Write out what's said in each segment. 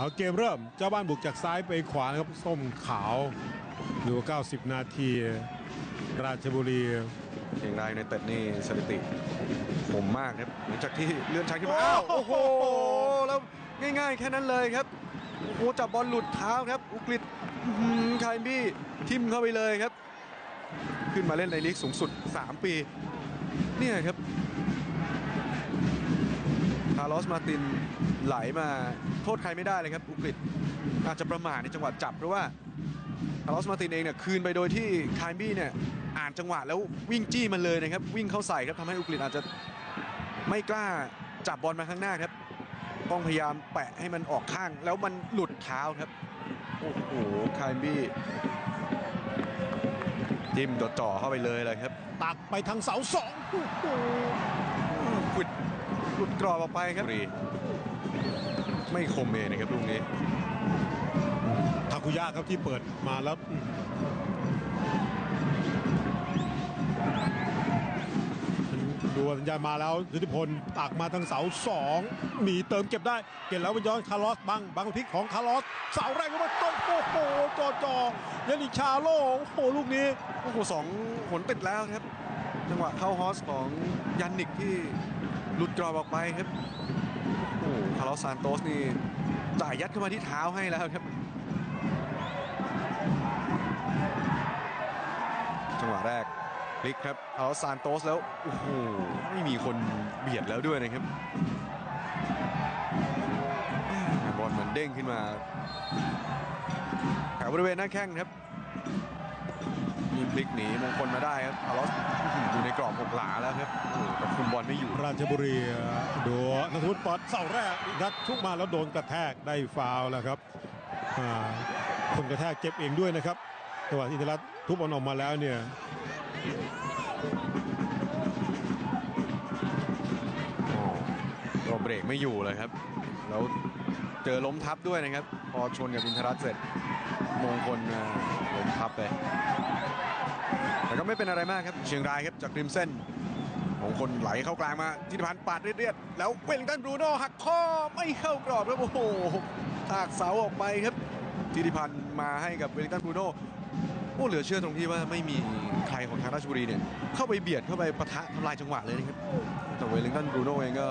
เอาเกมเริ่มเจ้าบ้านบุกจากซ้ายไปขวานะครับส้มขาวดู90 นาที ราชบุรีเชียงรายในเต็ดนี่สถิติผมมากครับ หลังจากที่เลื่อนชั้นขึ้นมาโอ้อ้าวโหโอ้โหแล้วง่ายๆ แค่นั้นเลยครับโอ้โหจับบอลหลุดเท้าครับ อุกฤษอื้อหือไคายบี้ทิมเข้าไปเลยครับ ขึ้นมาเล่นในลีกสูงสุด 3 ปี เนี่ยครับคาร์ลอสมาตินไหลมาโทษใครไม่ได้เลยครับอุกฤษอาจจะประมาทในจังหวะจับเพราะว่าคาร์ลอสมาตินเองเนี่ยคืนไปโดยที่คายบี้เนี่ยอ่านจังหวะแล้ววิ่งจี้มันเลยนะครับวิ่งเข้าใส่ครับทำให้อุกฤษอาจจะไม่กล้าจับบอลมาข้างหน้าครับต้องพยายามแปะให้มันออกข้างแล้วมันหลุดเท้าครับโอ้โหคายบี้จิ้มจ่อๆเข้าไปเลยเลยครับ ตักไปทางเสาสองโอ้โห หลุดกรอบออกไปครับไม่คมเองนะครับลูกนี้ทาคุยะครับที่เปิดมาแล้วอืมดูสัญญาณมาแล้วยุทธิพลตักมาทางเสาสองหนีเติมเก็บได้ เก็บแล้วมันย้อนคาร์ลอสบังบังพลิกของคาร์ลอสเสาแรกก็มาต้นโอ้โหจอจอยานิชาโลโอ้โหลูกนี้โอ้โหสองผลติดแล้วครับ จังหวะเข้าฮอสของยันนิกที่หลุดกรอบออกไปครับโอ้โหคาร์ลอสซานโตสนี่จ่ายยัดเข้ามาที่เท้าให้แล้วครับ จังหวะแรกพลิกครับคาร์ลอสซานโตสแล้วโอ้โหไม่มีคนเบียดแล้วด้วยนะครับบอลมันเด้งขึ้นมาแถวบริเวณหน้าแข้งครับ ยิงพลิกหนีมงคลมาได้ครับคาร์ลอสอื้อหืออยู่ในกรอบหกหลาแล้วครับโอ้โหแต่คุมบอลไม่อยู่ราชบุรีดูนัทวุฒิปอดเสาแรกยัดชุกมาแล้วโดนกระแทกได้ฟาวล์แล้วครับอ่าคนกระแทกเจ็บเองด้วยนะครับจังหวะที่อินทรัตน์ทุบบอลออกมาแล้วเนี่ยก็เบรกไม่อยู่เลยครับ แล้วเจอล้มทับด้วยนะครับ พอชนกับอินทรัตน์เสร็จมงคลอ่าล้มทับไป แต่ก็ไม่เป็นอะไรมากครับ เชียงรายครับจากริมเส้นมงคลไหลเข้ากลางมาทิติพันธ์ปาดเรียดๆแล้วเวลิงตันบรูโน่หักข้อไม่เข้ากรอบครับโอ้โหถากเสาออกไปครับทิติพันธ์มาให้กับเวลิงตันบรูโน่โอ้เหลือเชื่อตรงที่ว่าไม่มีใครของทางราชบุรีเนี่ยเข้าไปเบียดเข้าไปปะทะทำลายจังหวะเลยนะครับแต่เวลิงตันบรูโน่เองก็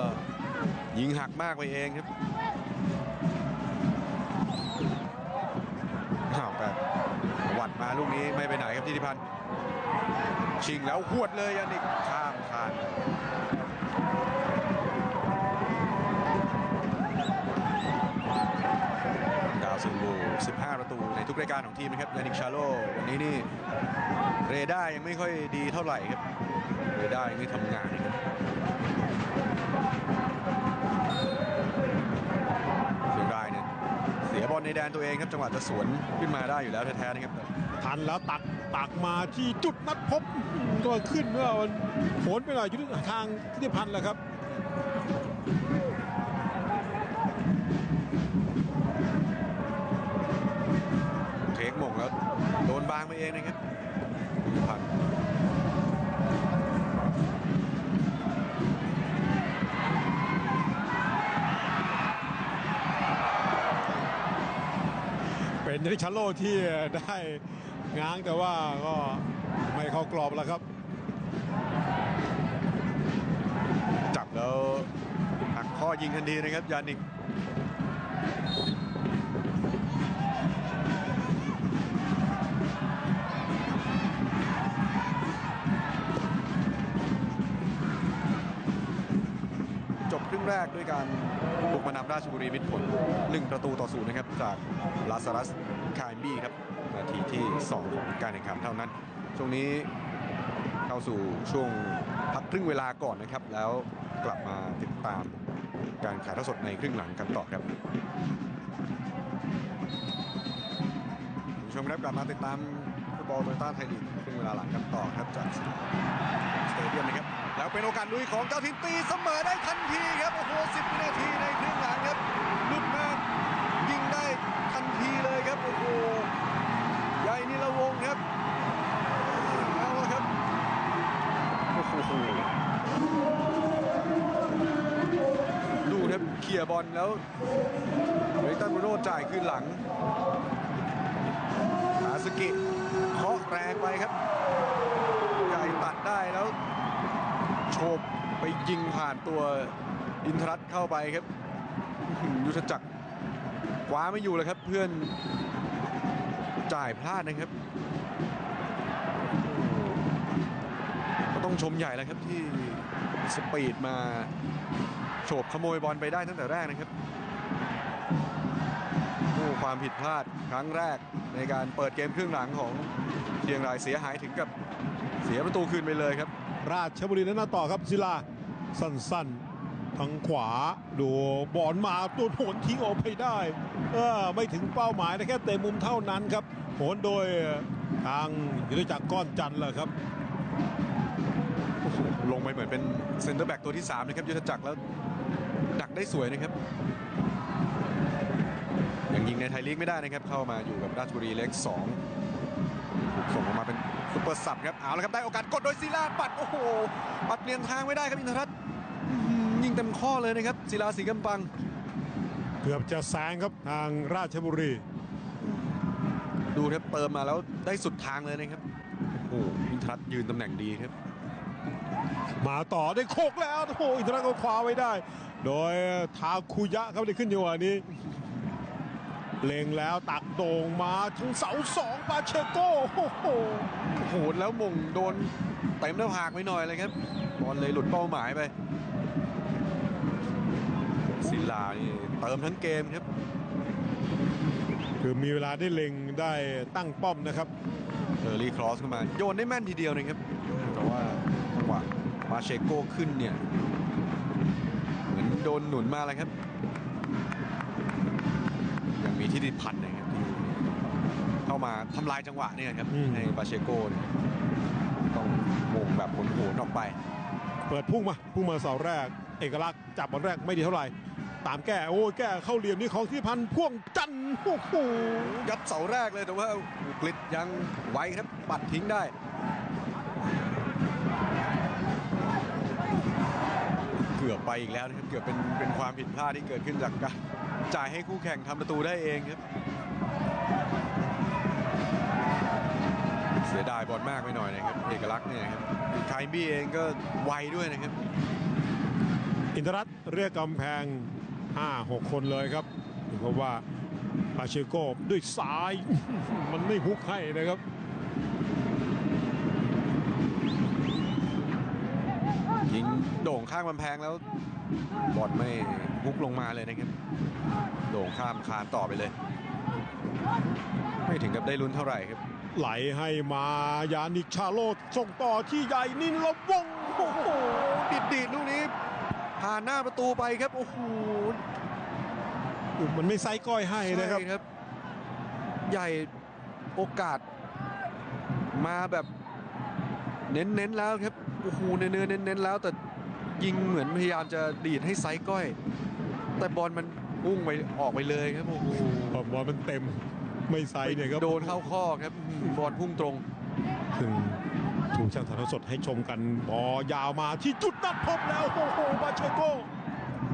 ยิงหักมากไปเองครับอ้าวแต่ มาลูกนี้ไม่ไปไหนครับทิติพันธ์ชิงแล้วหวดเลยยันอีกข้ามคานดาวซินโว15 ประตูในทุกรายการของทีมนะครับยานิกชาโลวันนี้นี่เรดายังไม่ค่อยดีเท่าไหร่ครับเรดายังไม่ทำงานครับ เชียงรายเนี่ยเสีย บอลในแดนตัวเองครับจังหวะจะสวนขึ้นมาได้อยู่แล้วแท้ๆนะครับทันแล้วตักตักมาที่จุดนัดพบก็ขึ้นเมื่อมันโผลไปหน่อยยุทธทางทิติพันธ์แหละครับเทคหม่งแล้วโดนบางไปเองนะครับพิพันธ์ เป็นยานิชาโลที่ได้ง้างแต่ว่าก็ไม่เข้ากรอบแล้วครับ จับแล้วหักข้อยิงทันทีนะครับยานิก แรกด้วยการบุกมานำราชบุรีมิตรผล 1 ประตูต่อศูนย์นะครับ จากลาซารัสคายบี้ครับ นาทีที่ 2 ของการแข่งขันเท่านั้น ช่วงนี้เข้าสู่ช่วงพักครึ่งเวลาก่อนนะครับ แล้วกลับมาติดตามการขายทอดสดในครึ่งหลังกันต่อครับผู้ชมครับกลับมาติดตามฟุตบอลโตโยต้าไทยลีกครึ่งเวลาหลังกันต่อครับจากสเตเดียมนะครับ แล้วเป็นโอกาสลุยของเจ้าถิ่นตีเสมอได้ทันทีครับ โอ้โห10วินาทีในครึ่งหลังครับลุดมายิงได้ทันทีเลยครับ โอ้โหใหญ่นิรวงครับเอาละครับ โอ้โหดูครับเคลียร์บอลแล้วเวตันบรูโน่จ่ายคืนหลังอาสกิเคาะแรงไปครับใหญ่ตัดได้แล้ว โฉบไปยิงผ่านตัวอินทรัตเข้าไปครับ ยุทธจักรคว้าไม่อยู่เลยครับเพื่อนจ่ายพลาดนะครับก็ต้องชมใหญ่แล้วครับที่สปีดมาโฉบขโมยบอลไปได้ตั้งแต่แรกนะครับโอ้ความผิดพลาดครั้งแรกในการเปิดเกมครึ่งหลังของเชียงรายเสียหายถึงกับเสียประตูคืนไปเลยครับ ราชบุรีนั้นต่อครับศิลาสั้นๆ ทางขวาดูบอลมาตัวโหนทิ้งออกไปได้เออไม่ถึงเป้าหมายนะแค่เตะมุมเท่านั้นครับโหนโดยทางยุทธจักรก้อนจันทร์แหละครับลงไปเหมือนเป็นเซนเตอร์แบ็กตัวที่3นะครับยุทธจักรแล้วดักได้สวยนะครับยังยิงในไทยลีกไม่ได้นะครับ เข้ามาอยู่กับราชบุรีเล็ก2ถูกส่งออกมาเป็น ซุปเปอร์ซับครับเอาละครับได้โอกาสกดโดยศิลาปัดโอ้โหปัดเปลี่ยนทางไม่ได้ครับอินทรัตน์อื้อหือยิงเต็มข้อเลยนะครับศิลาสีกำปัง เกือบจะแซงครับทางราชบุรี ดูครับเติมมาแล้วได้สุดทางเลยนะครับโอ้โหอินทรัตน์ยืนตำแหน่งดีครับ มาต่อได้โคกแล้วโอ้โหอินทราก็คว้าไว้ได้ โดยทาคุยะครับได้ขึ้นอยู่วันนี้ เล็งแล้วตักโด่งมาถึงเสาสองปาเชโก้โอ้โหโหดแล้วมงโดนเต็มหน้าผากไปหน่อยเลยครับบอลเลยหลุดเป้าหมายไปศิลานี่เติมทั้งเกมครับ คือมีเวลาได้เล็งได้ตั้งป้อมนะครับเออร์ลี่ครอสเข้ามา โยนได้แม่นทีเดียวนะครับ แต่ว่าจังหวะมาเชโก้ขึ้นเนี่ย เหมือนโดนหนุนมาเลยครับยังมี ที่ดิพันธ์นะครับที่เข้ามาทำลายจังหวะเนี่ยครับอืมให้บาเชโก้เนี่ยต้องมงแบบผลโหนออกไปเปิดพุ่งมาพุ่งมาเสาแรก เอกลักษณ์จับบอลแรกไม่ดีเท่าไหร่ ตามแก้โอ้ยแก้เข้าเหลี่ยมนี่ของที่พันธ์พ่วงจันทร์โอ้โหยัดเสาแรกเลยแต่ว่าอุกฤษยังไวครับปัดทิ้งได้เกือบไปอีกแล้วนะครับเกือบเป็นเป็นความผิดพลาดที่เกิดขึ้นจากการ จ่ายให้คู่แข่งทำประตูได้เองครับ เสียดายบอลมากไปหน่อยนะครับ เอกลักษณ์เนี่ยครับไคายบี้เองก็ไวด้วยนะครับ อินทรัตเรียกกำแพง 5-6 คนเลยครับเพราะว่าปาเชโก้ด้วยซ้าย มันไม่ฮุกให้นะครับ ยิงโด่งข้างกำแพงแล้วบอลไม่พุกลงมาเลยนะครับ โด่งข้ามคานต่อไปเลย ไม่ถึงกับได้ลุ้นเท่าไหร่ครับ ไหลให้มายานิกชาโลส่งต่อที่ใหญ่นินละวงโอ้โหดิดดีดๆลูกนี้ผ่านหน้าประตูไปครับโอ้โหมันไม่ไซส์ก้อยให้นะครับใช่ครับ ใหญ่โอกาสมาแบบเน้นๆแล้วครับ โอ้โหเนื้อๆเน้นๆแล้ว แต่ยิงเหมือนพยายามจะดีดให้ไซส์ก้อย แต่บอลมันพุ่งไปออกไปเลยครับโอ้โหบอลมันเต็มไม่ไซส์เนี่ยครับโดนเข้าข้อครับอืมบอลพุ่งตรงถึงถูกช่างถ่ายทอดสดให้ชมกันบอลยาวมาที่จุดนัดพบแล้วโอ้โหปาเชโก้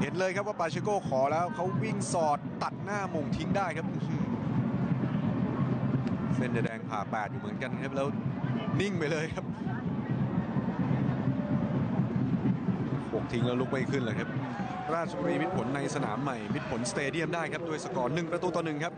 เห็นเลยครับว่าปาเชโก้ขอแล้วเขาวิ่งสอดตัดหน้าหมงทิ้งได้ครับอื้อหือเส้นแดงผ่าแปดอยู่เหมือนกันครับแล้วนิ่งไปเลยครับ หกทิ้งแล้วลุกไม่ขึ้นเลยครับ ราชบุรีมิตรผลในสนามใหม่มิตรผลสเตเดียมได้ครับด้วยสกอร์หนึ่งประตูต่อหนึ่งครับ